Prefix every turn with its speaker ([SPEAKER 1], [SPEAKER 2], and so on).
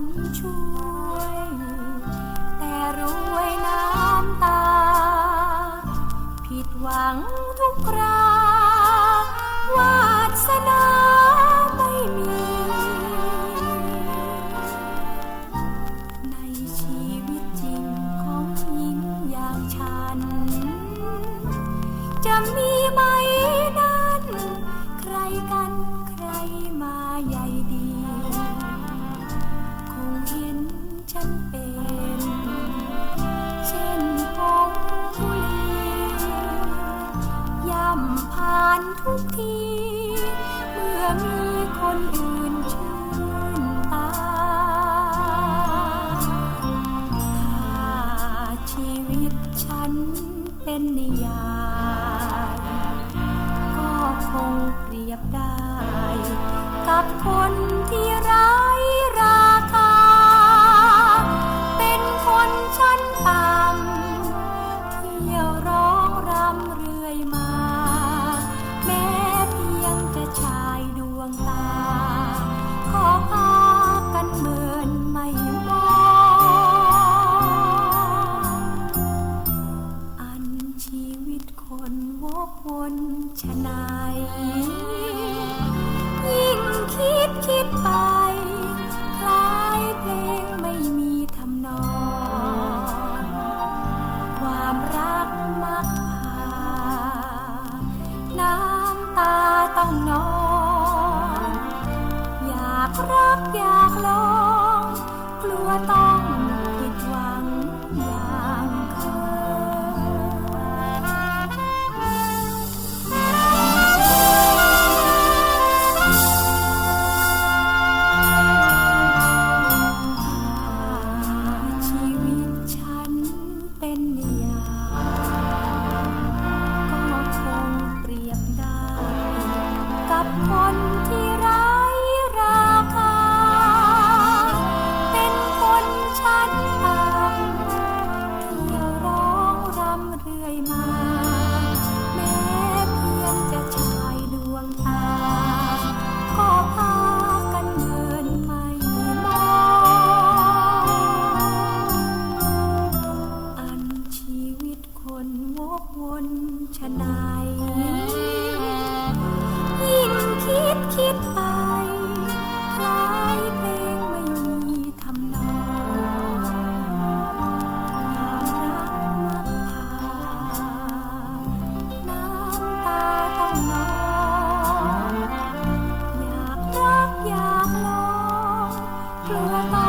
[SPEAKER 1] นช่วย แต่รวยน้ำตา ผิดหวังทุกคราวาสนาไม่มี ในชีวิตจริงของหญิงอย่างฉัน จะมีไหมนั้น ใครกันานทุกที เมื่อมีคนอื่นชื่นตาถ้าชีวิตฉันเป็นนิยาย ก็คงเปรียบได้ กับคนที่ไร้ราคา เป็นคนชั้นต่ำ วนชะไหนยยิ่งคิดคิดไป คล้ายเพลงไม่มีทำนอง ความรักมักพา น้ำตาต้องนอง อยากรักอยากลอง กลัวต้อง เ Oh.